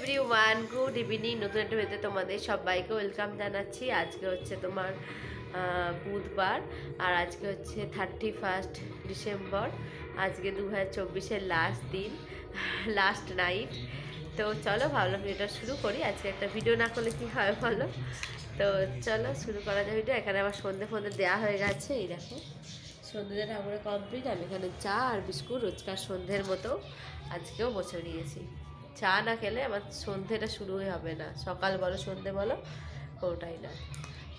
Every one good evening নতুন একটা ভেতরে তোমাদের সবাইকে ওয়েলকাম জানাচ্ছি। আজকে হচ্ছে তোমার বুধবার আর আজকে হচ্ছে থার্টি ফার্স্ট ডিসেম্বর। আজকে দু হাজার লাস্ট দিন লাস্ট নাইট তো চলো ভাবলাম এটা শুরু করি। আজকে একটা ভিডিও না করলে কি হয় বলো? তো চলো শুরু করা যায় ভিডিও এখানে আবার সন্ধে ফন্ধে দেওয়া হয়ে গেছে, এই দেখো। সন্ধ্যে ঠাকুরে কমপ্লিট আমি এখানে চা আর বিস্কুট রোজকার সন্ধ্যের মতো আজকেও বসে নিয়েছি চা না খেলে আমার সন্ধেটা শুরুই হবে না। সকাল বলো, সন্ধে বলো, ওটাই না।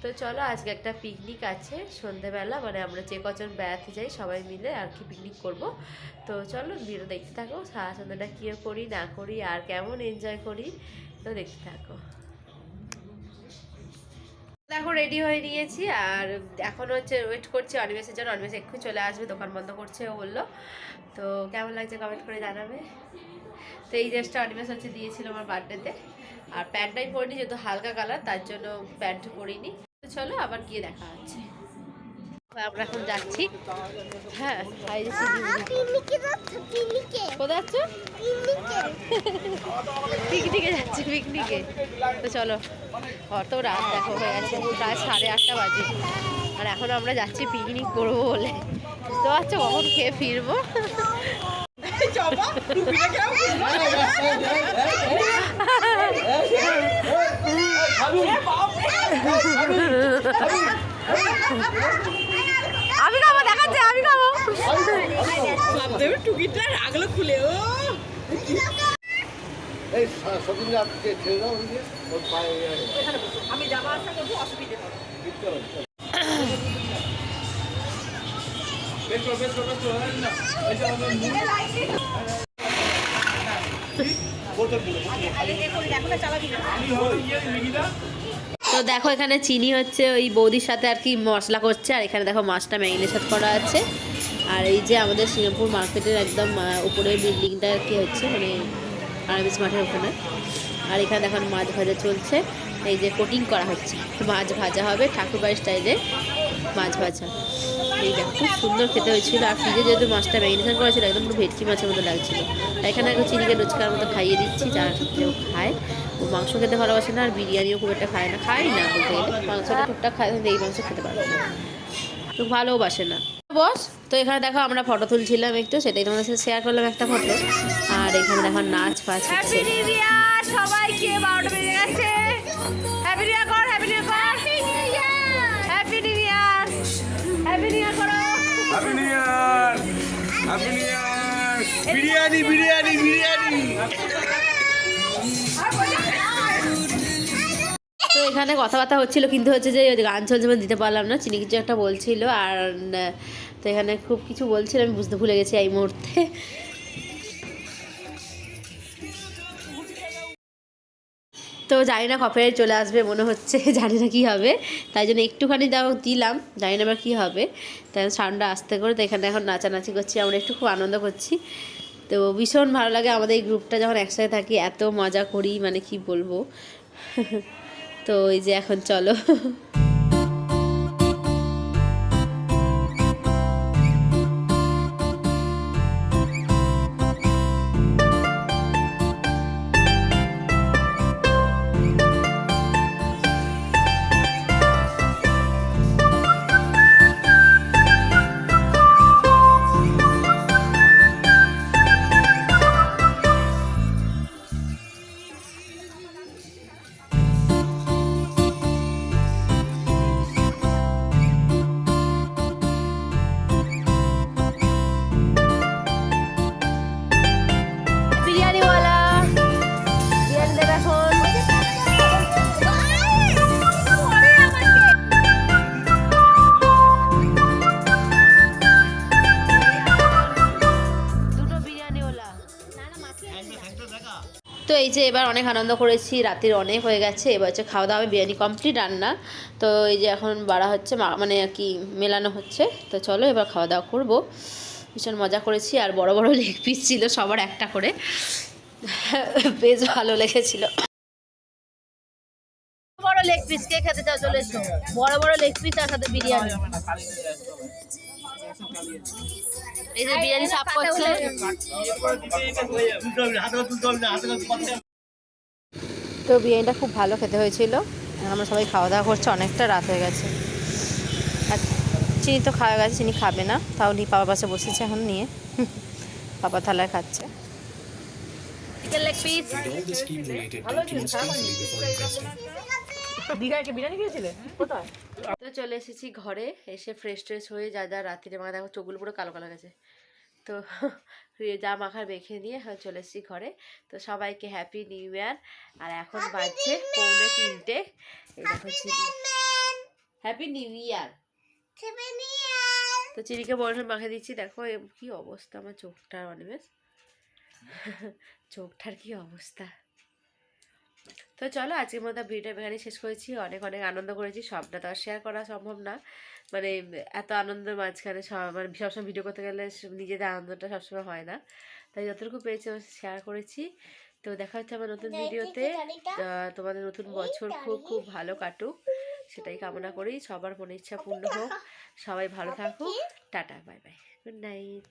তো চলো, আজকে একটা পিকনিক আছে সন্ধেবেলা মানে আমরা যে কজন বেড়াতে যাই সবাই মিলে আর কি পিকনিক করব। তো চলো ভিডিও দেখতে থাকো, সারা সন্ধ্যাটা কী করি, না করি, আর কেমন এনজয় করি, তো দেখতে থাকো। দেখো রেডি হয়ে নিয়েছি। আর এখন হচ্ছে ওয়েট করছি অনিমেষের জন্য। অনিমেষ এক্ষুনি চলে আসবে, দোকান বন্ধ করছে ও বলল। তো কেমন লাগছে কমেন্ট করে জানাবে? তো এই ড্রেসটা অনিমেষ হচ্ছে দিয়েছিল আমার বার্থডেতে আর প্যান্টটাই পরিনি, যেহেতু হালকা কালার তার জন্য প্যান্ট পরিনি। চলো আবার গিয়ে দেখা হচ্ছে। আমরা এখন যাচ্ছি হ্যাঁ কোথায় যাচ্ছ পিকনিকে পিকনিকে যাচ্ছি পিকনিকে তো চলো অত রাত দেখো হয়ে গেছে প্রায় সাড়ে আটটা বাজে আর এখন আমরা যাচ্ছি পিকনিক করব বলে বুঝতে পারছ কখন খেয়ে ফিরবো আমি খাব দেখাচ্ছে আমি খাব। দেবে টুকিটা রাগলো খুলে ও। এই সতীন রাতকে ছেড়ে দাও ইয়ে। আমি যাওয়া আসা করব অসুবিধে হবে। তো দেখো এখানে চিনি হচ্ছে ওই বৌদির সাথে আর কি মশলা করছে আর এখানে দেখো মাছটা ম্যারিনেশন করা আছে। আর এই যে আমাদের সিঙ্গাপুর মার্কেটের একদম আহ, উপরের বিল্ডিংটা আর কি হচ্ছে মানে আরবিস মাঠের ওখানে। আর এখানে দেখো মাছ ভাজা চলছে এই যে কোটিং করা হচ্ছে মাছ ভাজা হবে ঠাকুরবাড়ির স্টাইলে মাছ ভাজা। এই খুব সুন্দর খেতে হয়েছিল আর ফ্রিজে যেহেতু মাছটা ম্যারিনেশন করা ছিল একদম পুরো ভেটকি মাছের মতো লাগছিল। এখানে এখন চিনিকে রোজকার মতো খাইয়ে দিচ্ছি যার কেউ খায়। ও মাংস খেতে ভালোবাসে না আর বিরিয়ানিও খুব একটা খায় না। খাই না বলতে গেলে। মাংসটা টুকটাক খায় কিন্তু এই মাংস খেতে পারবে না। তো ভালোবাসে না। বস তো এখানে দেখো আমরা ফটো তুলছিলাম একটু সেটাই তোমাদের সাথে শেয়ার করলাম একটা ফটো। আর এখানে দেখো নাচ ফাচ হচ্ছে। সবাইকে বারোটা বেজে গেছে। হ্যাপি নিউ ইয়ার কর happy new year happy new year happy new year করো। Happy New Year! Happy New Year! Biryani biryani biryani এখানে কথাবার্তা হচ্ছিল, কিন্তু হচ্ছে যে গান চলছে দিতে পারলাম না। চিনি কিছু একটা বলছিল আর, তো এখানে খুব কিছু বলছিল, আমি বুঝতে ভুলে গেছি এই মুহূর্তে। তো জানি না কপে চলে আসবে, মনে হচ্ছে, জানি না কী হবে। তাই জন্য একটুখানি দাও, দিলাম, জানি না আবার কী হবে। তাই সাউন্ডটা আসতে করে, তো এখানে এখন নাচানাচি করছি, আমরা একটু খুব আনন্দ করছি। তো ভীষণ ভালো লাগে আমাদের এই গ্রুপটা যখন একসাথে থাকি, এত মজা করি মানে কি বলব? তো এই যে এখন চলো তো এই যে এবার অনেক আনন্দ করেছি রাতের অনেক হয়ে গেছে, এবার হচ্ছে খাওয়া দাওয়া বিরিয়ানি কমপ্লিট রান্না। তো এই যে এখন বাড়া হচ্ছে মানে আর কি মেলানো হচ্ছে। তো চলো এবার খাওয়া দাওয়া করব। ভীষণ মজা করেছি, আর বড় বড় লেগ পিস ছিল সবার একটা করে। বেশ ভালো লেগেছিল। পিস কে খেতে চাও চলে এসো। বড় বড় লেগ পিস তার সাথে বিরিয়ানি। এই যে বিরিয়ানি সাফ করছে। তো বিরিয়ানিটা খুব ভালো খেতে হয়েছিল। আমরা সবাই খাওয়া দাওয়া করছে অনেকটা রাত হয়ে গেছে। আর চিনি তো খাওয়া গেছে চিনি খাবে না। তাও নি পাপা পাশে বসেছে এখন নিয়ে। পাপা থালায় খাচ্ছে। লেগ পিস Read দীঘায় বিরিয়ানি খেয়েছিলে? কোথায়? তো চলে এসেছি ঘরে এসে ফ্রেশ ট্রেশ হয়ে যা যা রাত্রিরে মাখা দেখো চোখগুলো পুরো কালো কালো গেছে। তো যা মাখার মেখে নিয়ে হ্যাঁ চলে এসেছি ঘরে। তো সবাইকে হ্যাপি নিউ ইয়ার আর এখন বাজছে পৌনে তিনটে। এই দেখো চিনি। হ্যাপি নিউ ইয়ার তো চিনিকে বললাম মাখে দিচ্ছি দেখো এ কি অবস্থা আমার চোখটার অনিমেষ চোখটার কি অবস্থা। তো চলো আজকের মতো ভিডিওটা এখানে শেষ করেছি। অনেক অনেক আনন্দ করেছি। সবটা তো আর শেয়ার করা সম্ভব না। মানে এত আনন্দের মাঝখানে সব মানে সবসময় ভিডিও করতে গেলে নিজেদের আনন্দটা সবসময় হয় না। তাই যতটুকু পেয়েছি শেয়ার করেছি। তো দেখা হচ্ছে আমার নতুন ভিডিওতে। তোমাদের নতুন বছর খুব খুব ভালো কাটুক। সেটাই কামনা করি। সবার মনে ইচ্ছা পূর্ণ হোক। সবাই ভালো থাকুক। Tata bye bye good night